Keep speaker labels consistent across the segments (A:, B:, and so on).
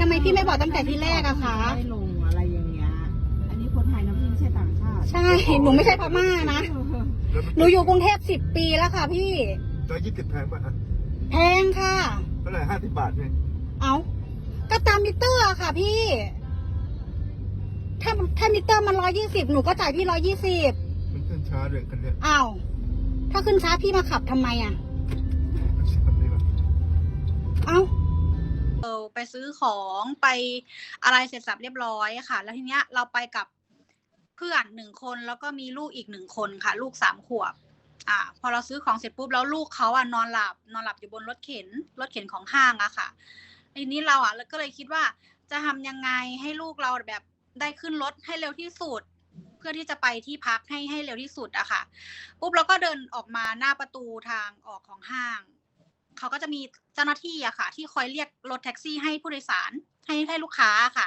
A: ทำไมพี่ไม่บอกตั้งแต่ที่แรกอะคะ
B: ไม่ลงอะไรอย่างเงี้ย อันนี้คนไทยนะพี่ไม่ใช่ต่างชาติ
A: ใช่ หนูไม่ใช่พม่านะ
C: แล้วมัน
A: หนูอยู่กรุงเทพสิบปีแล้วค่ะพี่
C: ตัวยี่สิบแพงป่ะฮะ
A: แพงค่ะ
C: เท่าไหร่ห้าสิบบาทเนี่ย
A: เอาก็ตามมิเตอร์อะค่ะพี่ ถ้าถ้ามิเตอร์มันร้อยี่สิบหนูก็จ่ายพี่ร้อยี่สิบ
C: มันขึ้นช้าเลยคันเนี้ย
A: อ้าว ถ้าขึ้นช้าพี่มาขับทำไมอะ
D: ซื้อของไปอะไรเสร็จสับเรียบร้อยค่ะ แล้วทีเนี้ยเราไปกับเพื่อนหนึ่งคนแล้วก็มีลูกอีกหนึ่งคนค่ะ ลูกสามขวบ อ่า พอเราซื้อของเสร็จปุ๊บแล้วลูกเขาอะนอนหลับ นอนหลับอยู่บนรถเข็น รถเข็นของห้างอะค่ะทีนี้เราอะก็เลยคิดว่าจะทำยังไงให้ลูกเราแบบได้ขึ้นรถให้เร็วที่สุด เพื่อที่จะไปที่พักให้ให้เร็วที่สุดอะค่ะ ปุ๊บเราก็เดินออกมาหน้าประตูทางออกของห้าง เขาก็จะมีเจ้าหน้าที่อะค่ะ ที่คอยเรียกรถแท็กซี่ให้ผู้โดยสารให้ให้ลูกค้าค่ะ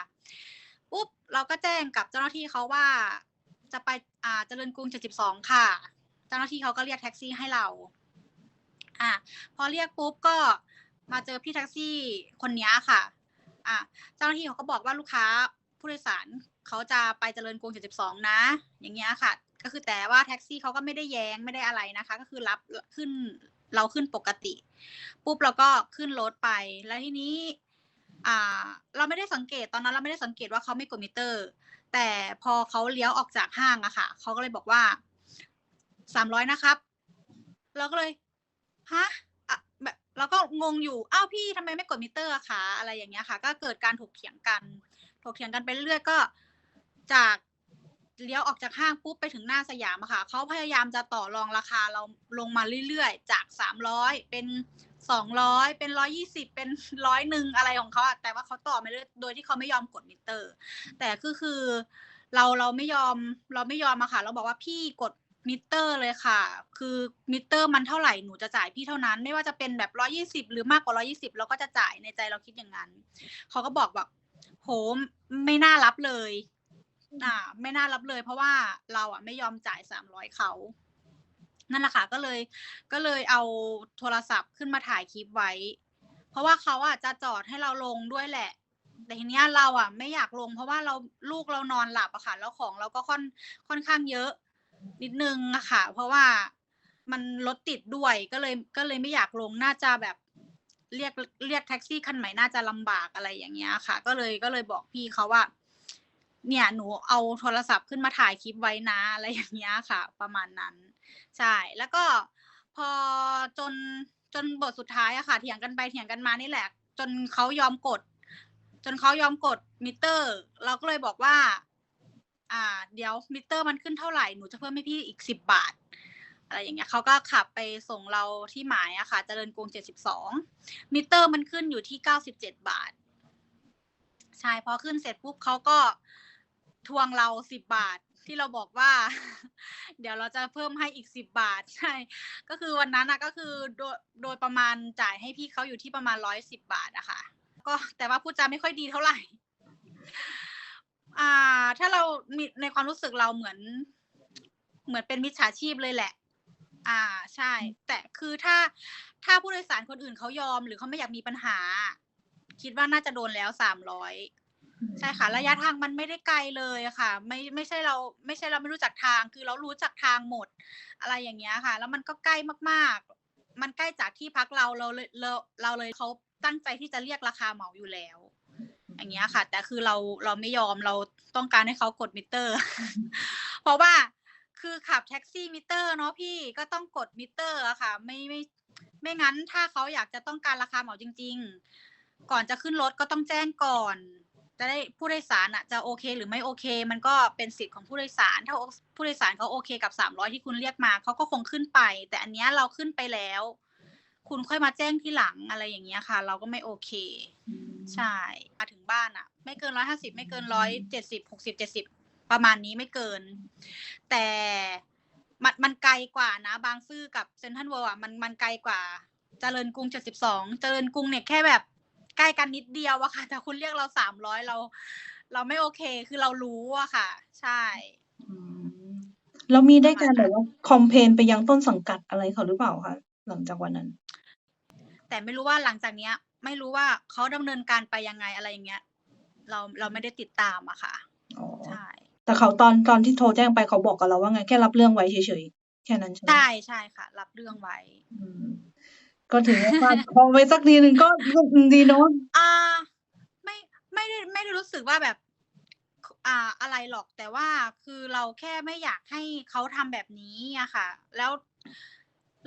D: ปุ๊บเราก็แจ้งกับเจ้าหน้าที่เขาว่าจะไปอ่าเจริญกรุง 72 ค่ะ เจ้าหน้าที่เขาก็เรียกแท็กซี่ให้เรา อะพอเรียกปุ๊บก็มาเจอพี่แท็กซี่คนนี้ค่ะ อะเจ้าหน้าที่เขาก็บอกว่าลูกค้าผู้โดยสารเขาจะไปเจริญกรุง 72 นะ อย่างเงี้ยค่ะ ก็คือแต่ว่าแท็กซี่เขาก็ไม่ได้แย้งไม่ได้อะไรนะคะ ก็คือรับขึ้น เราขึ้นปกติ ปุ๊บเราก็ขึ้นรถไป แล้วทีนี้ อ่า เราไม่ได้สังเกตตอนนั้นเราไม่ได้สังเกตว่าเขาไม่กดมิเตอร์ แต่พอเขาเลี้ยวออกจากห้างอะค่ะเขาก็เลยบอกว่าสามร้อยนะครับ เราก็เลยฮะแบบเราก็งงอยู่อ้าวพี่ทำไมไม่กดมิเตอร์อะคะอะไรอย่างเงี้ยค่ะ ก็เกิดการถกเถียงกันถกเถียงกันไปเรื่อยๆก็จาก เลี้ยวออกจากห้างปุ๊บไปถึงหน้าสยามอะค่ะเขาพยายามจะต่อรองราคาเราลงมาเรื่อยๆ จากสามร้อยเป็นสองร้อยเป็นร้อยี่สิบเป็นร้อยหนึ่งอะไรของเขาแต่ว่าเขาต่อมาเรื่อยโดยที่เขาไม่ยอมกดมิเตอร์ แต่คือคือเราเราไม่ยอมเราไม่ยอมอะค่ะ เราบอกว่าพี่กดมิเตอร์เลยค่ะ คือมิเตอร์มันเท่าไหร่หนูจะจ่ายพี่เท่านั้น ไม่ว่าจะเป็นแบบร้อยี่สิบหรือมากกว่าร้อยี่สิบเราก็จะจ่ายในใจเราคิดอย่างนั้นเขาก็บอกแบบโหไม่น่ารับเลย อ่า ไม่น่ารับเลย เพราะว่าเราอะไม่ยอมจ่ายสามร้อยเขานั่นแหละค่ะก็เลยก็เลยเอาโทรศัพท์ขึ้นมาถ่ายคลิปไว้ เพราะว่าเขาอะจะจอดให้เราลงด้วยแหละ แต่ทีเนี้ยเราอะไม่อยากลง เพราะว่าเราลูกเรานอนหลับอะค่ะแล้วของเราก็ค่อนค่อนข้างเยอะ นิดนึงอะค่ะ เพราะว่ามันรถติดด้วยก็เลยก็เลยไม่อยากลงน่าจะแบบเรียกเรียกแท็กซี่คันใหม่น่าจะลำบากอะไรอย่างเงี้ยค่ะ ก็เลยก็เลยบอกพี่เขาว่า เนี่ยหนูเอาโทรศัพท์ขึ้นมาถ่ายคลิปไว้นะอะไรอย่างเงี้ยค่ะ ประมาณนั้น ใช่ แล้วก็พอจนจนบทสุดท้ายอะค่ะ เถียงกันไปเถียงกันมานี่แหละ จนเขายอมกด จนเขายอมกดมิเตอร์ เราก็เลยบอกว่า อ่า เดี๋ยวมิเตอร์มันขึ้นเท่าไหร่หนูจะเพิ่มให้พี่อีกสิบบาทอะไรอย่างเงี้ยเขาก็ขับไปส่งเราที่หมายอะค่ะ เจริญกรุงเจ็ดสิบสองมิเตอร์มันขึ้นอยู่ที่เก้าสิบเจ็ดบาท ใช่พอขึ้นเสร็จปุ๊บเขาก็ ทวงเราสิบบาทที่เราบอกว่า เดี๋ยวเราจะเพิ่มให้อีกสิบบาทใช่ก็คือวันนั้นนะก็คือโดยโดยประมาณจ่ายให้พี่เขาอยู่ที่ประมาณร้อยสิบบาทอะค่ะ ก็แต่ว่าพูดจาไม่ค่อยดีเท่าไหร่ อ่า ถ้าเรามีในความรู้สึกเราเหมือน เหมือนเป็นมิจฉาชีพเลยแหละ อ่าใช่ แต่คือถ้าถ้าผู้โดยสารคนอื่นเขายอม หรือเขาไม่อยากมีปัญหา คิดว่าน่าจะโดนแล้วสามร้อย ใช่ค่ะ ระยะทางมันไม่ได้ไกลเลยค่ะ ไม่ไม่ใช่เราไม่ใช่เราไม่รู้จักทาง คือเรารู้จักทางหมด อะไรอย่างเงี้ยค่ะ แล้วมันก็ใกล้มากๆ มันใกล้จากที่พักเราเราเลยเราเราเลยเขาตั้งใจที่จะเรียกราคาเหมาอยู่แล้ว อย่างเงี้ยค่ะ แต่คือเราเราไม่ยอมเราต้องการให้เขากดมิเตอร์ เพราะว่าคือขับแท็กซี่มิเตอร์เนาะพี่ก็ต้องกดมิเตอร์อะค่ะ ไม่ไม่ไม่งั้นถ้าเขาอยากจะต้องการราคาเหมาจริง ๆ ก่อนจะขึ้นรถก็ต้องแจ้งก่อน จะได้ผู้โดยสารอะจะโอเค หรือไม่โอเค มันก็เป็นสิทธิ์ของผู้โดยสาร ถ้าผู้โดยสารเขาโอเคกับสามร้อยที่คุณเรียกมาเขาก็คงขึ้นไป แต่อันเนี้ยเราขึ้นไปแล้ว คุณค่อยมาแจ้งที่หลังอะไรอย่างเงี้ยค่ะ เราก็ไม่โอเคใช่มาถึงบ้านอะไม่เกินร้อยห้าสิบไม่เกินร้อยเจ็ดสิบหกสิบเจ็ดสิบประมาณนี้ไม่เกิน แต่มันมันไกลกว่านะ บางซื่อกับเซนทรัลเวิลด์อะมันมันไกลกว่าเจริญกรุงเจ็ดสิบสองเจริญกรุงเนี่ยแค่แบบ ใกล้กันนิดเดียวอะค่ะ แต่คุณเรียกเราสามร้อยเรา เราไม่โอเคคือเรารู้อะค่ะ ใช่
E: อืมแล้วมีได้การแบบว่าคอมเพลนไปยังต้นสังกัดอะไรเขาหรือเปล่าคะหลังจากวันนั้น
D: แต่ไม่รู้ว่าหลังจากเนี้ย ไม่รู้ว่าเขาดำเนินการไปยังไงอะไรอย่างเงี้ย เราเราไม่ได้ติดตามอะค่ะ
E: อ๋อ
D: ใช่
E: แต่เขาตอนตอนที่โทรแจ้งไปเขาบอกกับเราว่าไงแค่รับเรื่องไว้เฉยๆแค่นั้นใช่ไหม
D: ใช่ใช่ค่ะ รับเรื่องไว้
E: อืม ก็ถือว่าฟาดคราะห์ไว้สักทีหนึ่งก็ดีเนาะ
D: อ่า ไม่ไม่ได้ไม่ได้รู้สึกว่าแบบ อ่าอะไรหรอกแต่ว่าคือเราแค่ไม่อยากให้เขาทำแบบนี้อะค่ะ แล้ว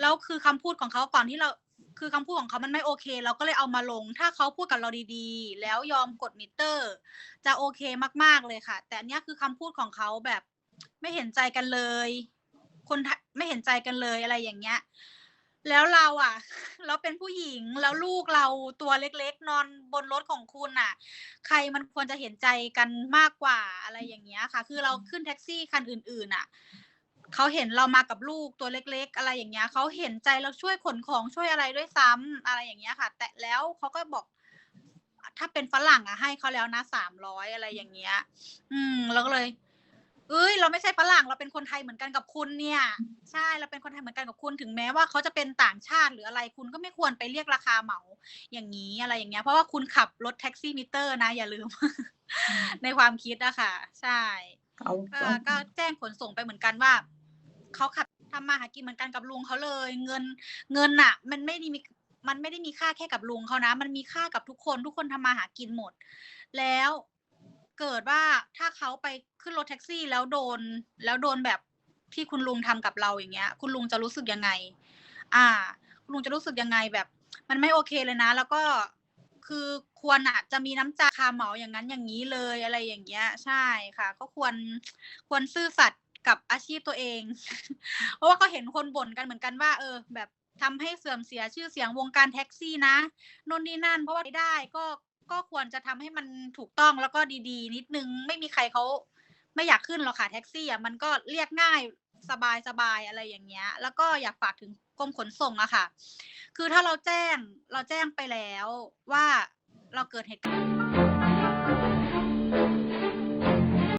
D: แล้วคือคำพูดของเขาก่อนที่เราคือคำพูดของเขามันไม่โอเค เราก็เลยเอามาลง ถ้าเขาพูดกับเราดีๆ แล้วยอมกดมิเตอร์ จะโอเคมากๆเลยค่ะ แต่อันเนี้ยคือคำพูดของเขาแบบ ไม่เห็นใจกันเลย คนไม่เห็นใจกันเลยอะไรอย่างเงี้ย แล้วเราอะ เราเป็นผู้หญิงแล้วลูกเราตัวเล็กๆ นอนบนรถของคุณอะ ใครมันควรจะเห็นใจกันมากกว่าอะไรอย่างเงี้ยค่ะ คือเราขึ้นแท็กซี่คันอื่นๆอะเขาเห็นเรามากับลูกตัวเล็ก ๆ อะไรอย่างเงี้ยเขาเห็นใจเราช่วยขนของช่วยอะไรด้วยซ้ำอะไรอย่างเงี้ยค่ะ แต่แล้วเขาก็บอก ถ้าเป็นฝรั่งอะให้เขาแล้วนะสามร้อยอะไรอย่างเงี้ย อืมเราก็เลย เอ้ยเราไม่ใช่ฝรั่งเราเป็นคนไทยเหมือนกันกับคุณเนี่ย ใช่เราเป็นคนไทยเหมือนกันกับคุณถึงแม้ว่าเขาจะเป็นต่างชาติหรืออะไรคุณก็ไม่ควรไปเรียกราคาเหมาอย่างนี้อะไรอย่างเงี้ยเพราะว่าคุณขับรถแท็กซี่มิเตอร์นะ อย่าลืม ในความคิดอะค่ะใช่
E: เอา
D: ก็
E: เอา
D: ก็แจ้งขนส่งไปเหมือนกันว่าเขาขับทำมาหากินเหมือนกันกับลุงเขาเลย เงินเงินอะมันไม่ได้มีมันไม่ได้มีค่าแค่กับลุงเขานะ มันมีค่ากับทุกคนทุกคนทำมาหากินหมด แล้ว เกิดว่าถ้าเขาไปขึ้นรถแท็กซี่แล้วโดน แล้วโดนแบบที่คุณลุงทำกับเราอย่างเงี้ย คุณลุงจะรู้สึกยังไง อ่า คุณลุงจะรู้สึกยังไงแบบ มันไม่โอเคเลยนะ แล้วก็คือควรอะจะมีน้ำใจคาเหมาอย่างนั้นอย่างนี้เลยอะไรอย่างเงี้ย ใช่ค่ะ ก็ควรควรซื่อสัตย์กับอาชีพตัวเอง เพราะว่าก็เห็นคนบ่นกันเหมือนกันว่า เออ แบบทำให้เสื่อมเสียชื่อเสียงวงการแท็กซี่นะนนนี่นั่น เพราะว่าไม่ได้ก็ ก็ควรจะทำให้มันถูกต้องแล้วก็ดีๆ นิดนึงไม่มีใครเขาไม่อยากขึ้นหรอกค่ะแท็กซี่อะมันก็เรียกง่ายสบายสบายอะไรอย่างเงี้ย แล้วก็อยากฝากถึงกรมขนส่งอะค่ะ คือถ้าเราแจ้งเราแจ้งไปแล้วว่าเราเกิดเหตุการณ์